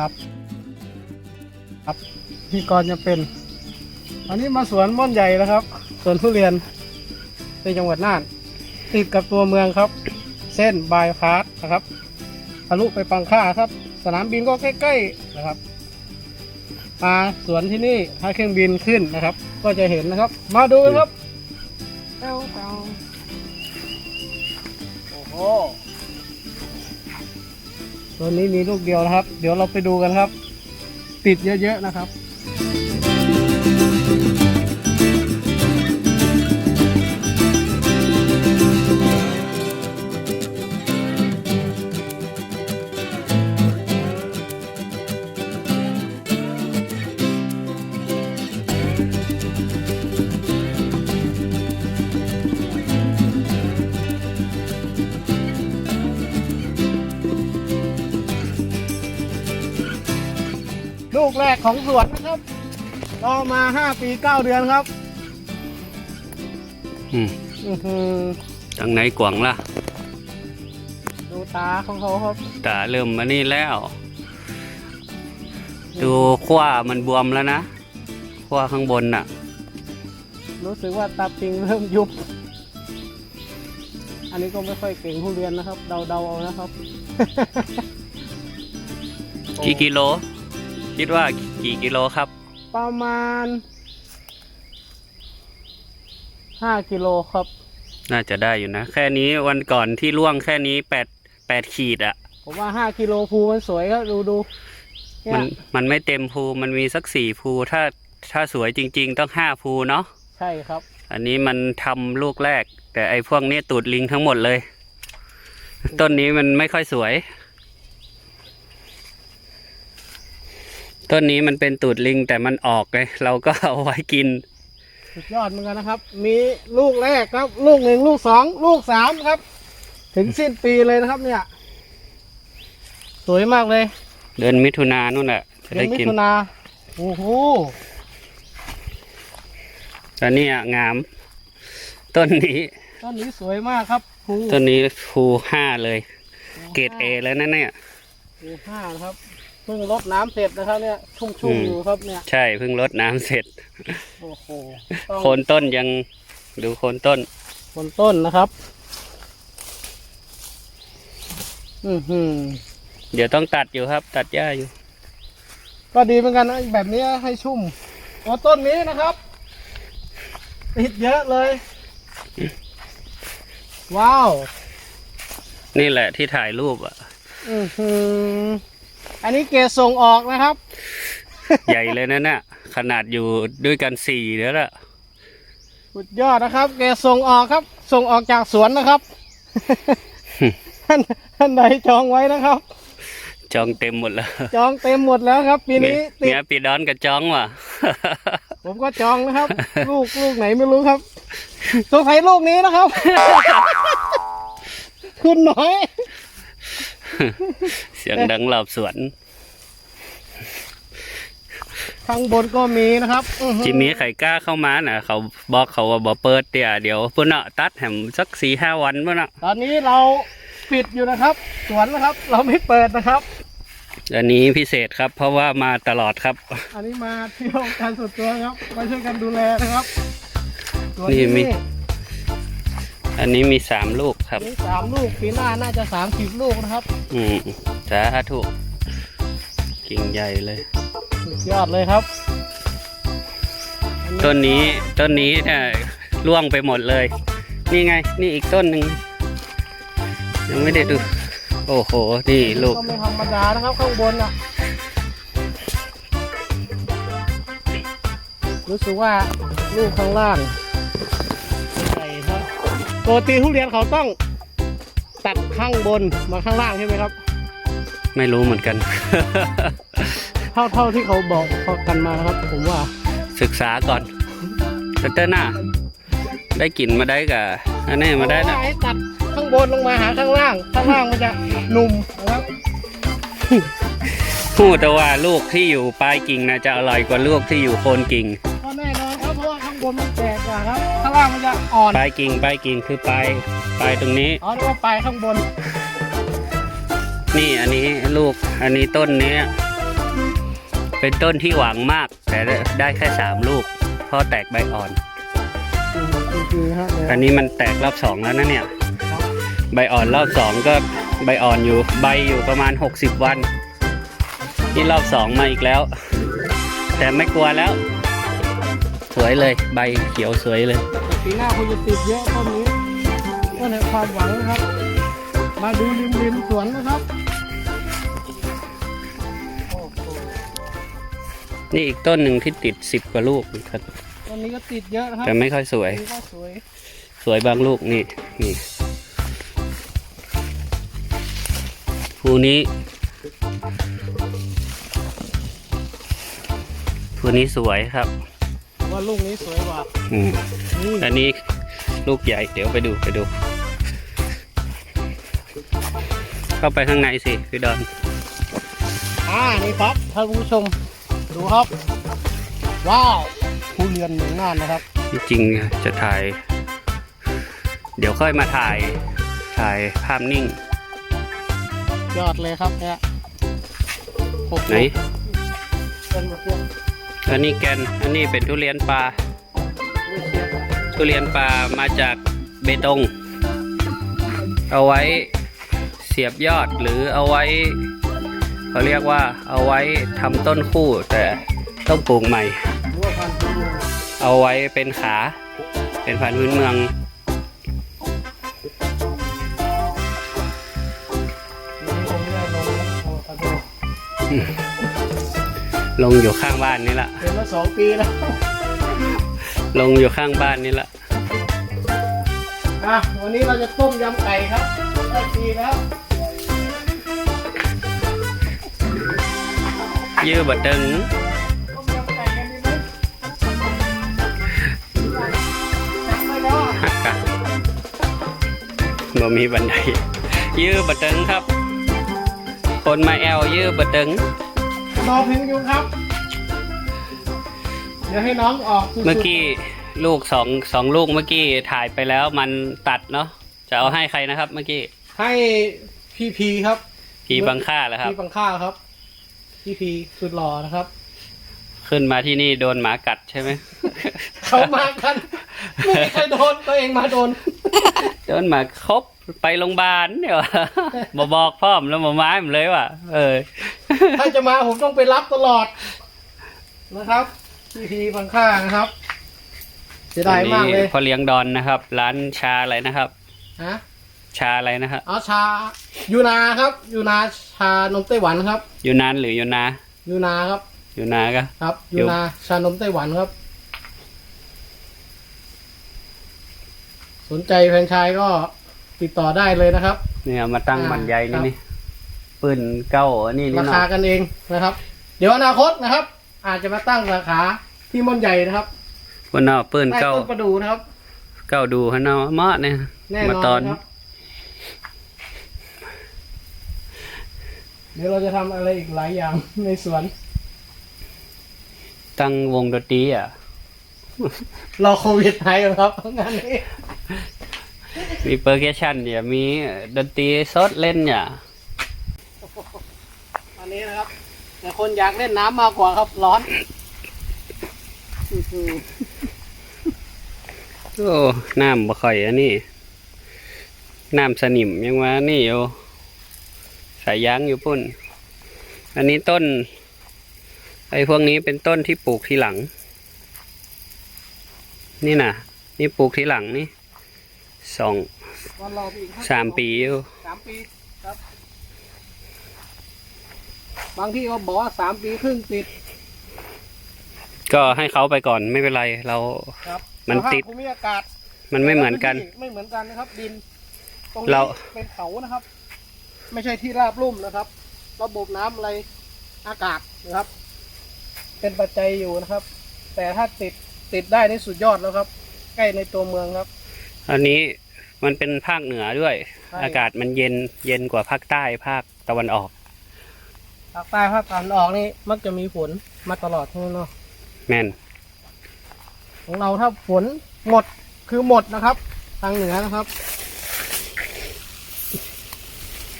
ครับครับพี่กรณ์จะเป็น อันนี้มาสวนม่อนใหญ่แล้วครับสวนทุเรียนในจังหวัดน่าน ติดกับตัวเมืองครับ เส้นบายพาสนะครับทะลุไปปังค่าครับ สนามบินก็ใกล้ๆนะครับมาสวนที่นี่ถ้าเครื่องบินขึ้นนะครับ ก็จะเห็นนะครับ มาดูกันครับเอ้าเอ้าโอ้โห ตัวนี้มีลูกเดียวนะครับ เดี๋ยวเราไปดูกันครับ ติดเยอะๆนะครับ ลูกแรกของสวนนะครับรอมาห้าปีเก้าเดือนครับอืมอื้อหือทางไหนกวางล่ะ ดูตาของเขาครับ ตาเริ่มมานี่แล้ว ดูขว้ามันบวมแล้วนะขว้าข้างบนน่ะ รู้สึกว่าตาปิงเริ่มยุบ อันนี้ก็ไม่ค่อยเก่งทุเรียนนะครับ เดาๆเอานะครับ กี่กิโล คิดว่ากี่กิโลครับ ประมาณห้ากิโลครับ น่าจะได้อยู่นะ แค่นี้วันก่อนที่ล่วงแค่นี้แปดแปดขีดอะ่ะผมว่าห้ากิโลภูมันสวยครับดูดูเนี่มันยมันไม่เต็มภูมันมีสักสี่ภูถ้าถ้าสวยจริง ๆ ต้องห้าภูเนาะใช่ครับ อันนี้มันทำลูกแรก แต่ไอ้พวกนี้ตูดลิงทั้งหมดเลย ต้นนี้มันไม่ค่อยสวย ต้นนี้มันเป็นตูดลิงแต่มันออกเลยเราก็เอาไว้กิน สุดยอดเหมือนกันนะครับ มีลูกแรกครับ ลูกหนึ่งลูกสองลูกสามครับ ถึงสิ้นปีเลยนะครับ เนี่ย สวยมากเลยเดือนมิถุนานู่นแหละจะเดือได้นมิกินถุนาโอ้โหตอนนี้อะงาม ต้นนี้ ต้นนี้สวยมากครับภูต้นนี้ภูห้าเลย เกรดเอแล้วนะเนี่ยภูห้านะครับเพิ่งรดน้ำเสร็จนะครับเนี่ยชุ่มอืๆมอยู่ครับเนี่ยใช่เพิ่งรดน้ำเสร็จโอ้โหต้องโคนต้นยังดูโคนต้นบนต้นนะครับ อือหือเดี๋ยวต้องตัดอยู่ครับ ตัดหญ้าอยู่ ก็ดีเหมือนกันนะแบบนี้ให้ชุ่มโอ้ต้นนี้นะครับ ติดเยอะเลย ว้าว นี่แหละที่ถ่ายรูปอะ อือหือ อันนี้เกรดส่งออกนะครับ ใหญ่เลยนะเนี่ยขนาดอยู่ด้วยกันสี่แล้วล่ะสุดยอดนะครับ เกรดส่งออกครับ ส่งออกจากสวนนะครับ ท่านท่านใดจองไว้นะครับ จองเต็มหมดแล้ว จองเต็มหมดแล้วครับ ปีนี้ติดเนี่ยปีดอนกับจองว่ะ ผมก็จองนะครับ ลูกลูกไหนไม่รู้ครับ สงสัยลูกนี้นะครับ คุณน้อย เสียงดังรอบสวน ข้างบนก็มีนะครับอื้อหือจิมมี่ไข่กล้าเข้ามาน่ะ เขาบอกเขาว่าบ่เปิดเดี๋ยวเดี๋ยวเพิ่นเนาะตัดแหมสักสี่ห้าวันเพิ่นเนาะตอนนี้เราปิดอยู่นะครับ สวนนะครับ เราไม่เปิดนะครับ อันนี้พิเศษครับ เพราะว่ามาตลอดครับ อันนี้มาเที่ยวการส่วนตัวครับมาช่วยกันดูแลนะครับสวนนี่ที่มี นี่ อันนี้มีสามลูกครับ มีสามลูกปีหน้าน่าจะสามสิบลูกนะครับ อืมสาธุกิ่งใหญ่เลย สุดยอดเลยครับต้นนี้ต้นนี้เนี่ยร่วงไปหมดเลย นี่ไง นี่อีกต้นหนึ่งยังไม่ได้ดู โอ้โห นี่ลูกก็ไม่ธรรมดานะครับข้างบนอะรู้สึกว่าลูกข้างล่างใหญ่ครับ ปกติทุเรียนเขาต้องตัดข้างบนมาข้างล่างใช่ไหมครับ ไม่รู้เหมือนกัน เท่าเท่าที่เขาบอกเขากันมานะครับ ผมว่าศึกษาก่อนแต่เต้นน่ะได้กลิ่นมาได้กับอันนี้มาได้เพนะระว่ให้ตัดข้างบนลงมาหาข้างล่าง ข้างล่างมันจะหนุ่มนะครับพูดแต่ว่าลูกที่อยู่ปลายกิ่งนะจะอร่อยกว่าลูกที่อยู่โคนกิ่งก็แน่น ว่าข้างบนมันแก่กว่าครับ ข้างล่างมันจะอ่อน ปลายกิ่งปลายกิ่งคือปลายปลายตรงนี้ อ๋อเรียกว่าปลายข้างบน นี่อันนี้ลูกอันนี้ต้นนี้ เป็นต้นที่หวังมาก แต่ได้แค่สามลูก เพราะแตกใบอ่อนอืมจริงๆฮะเนี่ยอันนี้มันแตกรอบสองแล้วนะเนี่ย ใบอ่อนรอบสองก็ใบอ่อนอยู่ ใบอยู่ประมาณ 60 วัน นี่รอบสองมาอีกแล้ว แต่ไม่กลัวแล้ว สวยเลย ใบเขียวสวยเลยแต่ปีหน้าคุณจะติดเยอะต้นนี้ต้นแห่งความหวังนะครับ มาดูริมริมสวนนะครับโอ้โหนี่อีกต้นหนึ่งที่ติดสิบกว่าลูกครับต้นนี้ก็ติดเยอะนะครับแต่ไม่ค่อยสวย นี่ก็สวย สวยบางลูกนี่นี่ภูนี้ภูนี้สวยครับ ว่าลูกนี้สวยกว่าอืมนี่อันนี้ลูกใหญ่ เดี๋ยวไปดูไปดู เข้าไปข้างในสิพี่ดอน อ่า นี่ครับท่านผู้ชม ดูครับ ว้าวผู้เรียนเหมืองงานนะครับที่จริงจะถ่าย เดี๋ยวค่อยมาถ่าย ถ่ายภาพนิ่ง ยอดเลยครับเนี่ยโอ้โไหน เป็นหมดเลย อันนี้แกน อันนี้เป็นทุเรียนปลา ทุเรียนปลามาจากเบตง เอาไว้เสียบยอดหรือเอาไว้เขาเรียกว่าเอาไว้ทำต้นคู่แต่ต้องปลูกใหม่ เอาไว้เป็นขา เป็นพันธุ์พื้นเมืองนี่คงไม่ได้ ลงนะโอ้ขอโทษลงอยู่ข้างบ้านนี่ละเป็นมาสองปีแล้ว ลงอยู่ข้างบ้านนี่ละอะวันนี้เราจะต้มยำไก่ครับได้ปีแล้วยื้อบัดดึงต้มยำไก่กันดีไหมจำไม่ได้หักกะบ่มีบันไดยื้อบัดดึงครับ คนมาแอลยื้อบัดดึง รอเพียงอยู่ครับ เดี๋ยวให้น้องออกสุดๆเมื่อกี้ลูกสองสองลูกเมื่อกี้ถ่ายไปแล้วมันตัดเนาะจะเอาให้ใครนะครับ เมื่อกี้ให้พี่พีครับ พีบังค่าเหรอครับ พี่บังค่าครับ พี่พีสุดหล่อนะครับ ขึ้นมาที่นี่โดนหมากัดใช่ไหมเขามากันไม่มีใครโดนตัวเองมาโดนโดนหมาครบไปโรงพยาบาลเนี่ยวะบอบอกพ่อมแล้วบอไม้ผมเลยว่ะเออ ถ้าจะมาผมต้องไปรับตลอดนะครับพี่พีบังค่านะครับเสียดายมากเลยพอเลี้ยงดอนนะครับ ร้านชาอะไรนะครับฮะชาอะไรนะครับเอาชายูนาครับยูนาชานมไต้หวันครับอยู่นานหรืออยู่นายูนาครับอยู่นาก็ครับอยู่ยูนาชานมไต้หวันครับ สนใจแฟรนไชส์ก็ติดต่อได้เลยนะครับ เนี่ยมาตั้งอ่ามันใหญ่ครันี่บนี่ ปืนเก้าอันนี้นี่ราเนาะคากันเองนะครับ เดี๋ยวอนาคตนะครับ อาจจะมาตั้งสาขาที่ม่อนใหญ่นะครับวันนอปืนใต้เก้าต้นประดูนะครับ เก้าดูฮะเนาะเหมาะเนี่ยแน่มานอนตอนนะครับเดี๋ยวเราจะทำอะไรอีกหลายอย่าง ในสวน ตั้งวงดนตรีอะรอโควิดหายก่อนครับงานนี้มีเปอร์เกชันเนี่ยมีดนตรีสดเล่นเนี่ยต อนนี้นะครับ แต่คนอยากเล่นน้ำมากกว่าครับร้อนอื้อหือโอ้น้ำบ่ค่อยอันนี้น้ำสนิมยังว่านี่อยู่สายยางอยู่ปุ่น อันนี้ต้น ไอ้พวกนี้เป็นต้นที่ปลูกทีหลัง นี่น่ะ นี่ปลูกทีหลังนี่สองวันรอไปอีกห้สามปีอยู่สามปีครับ บางที่เขาบอกว่าสามปีครึ่งติดก็ให้เขาไปก่อนไม่เป็นไรเรา ครับมันสภาพติดภูมิอากาศมันไม่เหมือนกัน ไม่เหมือนกันนะครับ ดินตรงเรานี้เป็นเขานะครับ ไม่ใช่ที่ราบลุ่มนะครับ ระบบน้ำอะไรอากาศนะครับ เป็นปัจจัยอยู่นะครับ แต่ถ้าติดติดได้นี่สุดยอดแล้วครับ ใกล้ในตัวเมืองครับ อันนี้มันเป็นภาคเหนือด้วย ใช่ อากาศมันเย็นเย็นกว่าภาคใต้ภาคตะวันออก ภาคใต้ภาคตะวันออกนี่มักจะมีฝนมาตลอดใช่ไหมเนาะแม่นของเราถ้าฝนหมดคือหมดนะครับ ทางเหนือนะครับ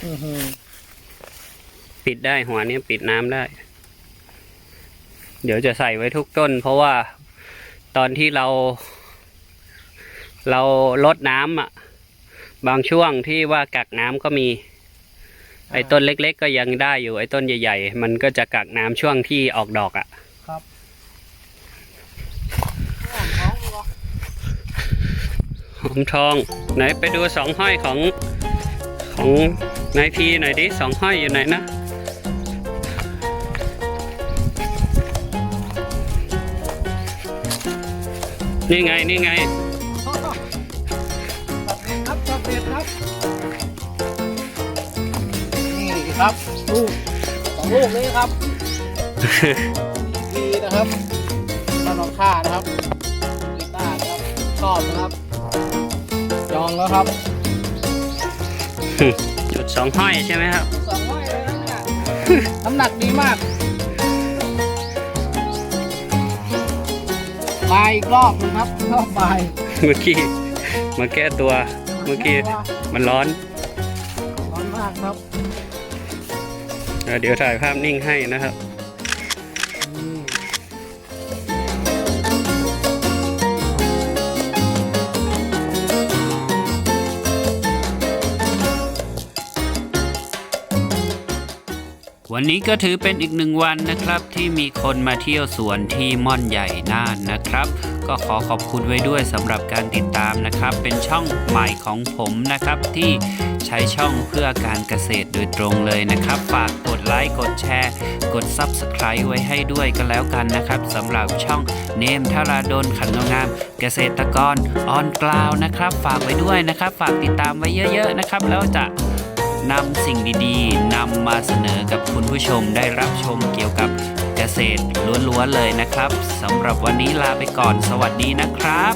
อือหือปิดได้หัวนี้ปิดน้ำได้ เดี๋ยวจะใส่ไว้ทุกต้น เพราะว่าตอนที่เรา เราลดน้ำอะ บางช่วงที่ว่ากักน้ำก็มี ไอ้ต้นเล็ก ๆ ก็ยังได้อยู่ ไอ้ต้นใหญ่ ๆ มันก็จะกักน้ำช่วงที่ออกดอกอะ ครับท้องวัวหอมทอง ไหนไปดูสองห้อยของของนายพีหน่อยดิสองห้อยอยู่ไหนนะ นี่ไง นี่ไง ครับลูกสองลูกนี้ครับดีนะครับตอนนองค่านะครับกีตาร์นะครับชอบนะครับจองแล้วครับจุดสองห้อยใช่ไหมครับสองร้อยเลยนะเนี่ยน้ำหนักดีมากบายอีกรอบหนึงครับรอบบายเมื่อกี้มาแก้ตัวเมื่อกี้มันร้อน เดี๋ยวถ่ายภาพนิ่งให้นะครับ วันนี้ก็ถือเป็นอีกหนึ่งวันนะครับที่มีคนมาเที่ยวสวนที่ม่อนใหญ่น่านนะครับ ก็ขอขอบคุณไว้ด้วยสำหรับการติดตามนะครับ เป็นช่องใหม่ของผมนะครับที่ใช้ช่องเพื่อการเกษตรโดยตรงเลยนะครับ ฝากกดไลค์กดแชร์ กด Subscribe ไว้ให้ด้วยก็แล้วกันนะครับสำหรับช่องเนมทาราดนขันงงามเกษตรกรออนกลาวนะครับ ฝากไว้ด้วยนะครับ ฝากติดตามไว้เยอะ ๆ นะครับ แล้วจะ นำสิ่งดีๆนำมาเสนอกับคุณผู้ชมได้รับชมเกี่ยวกับเกษตรล้วนๆเลยนะครับสำหรับวันนี้ลาไปก่อนสวัสดีนะครับ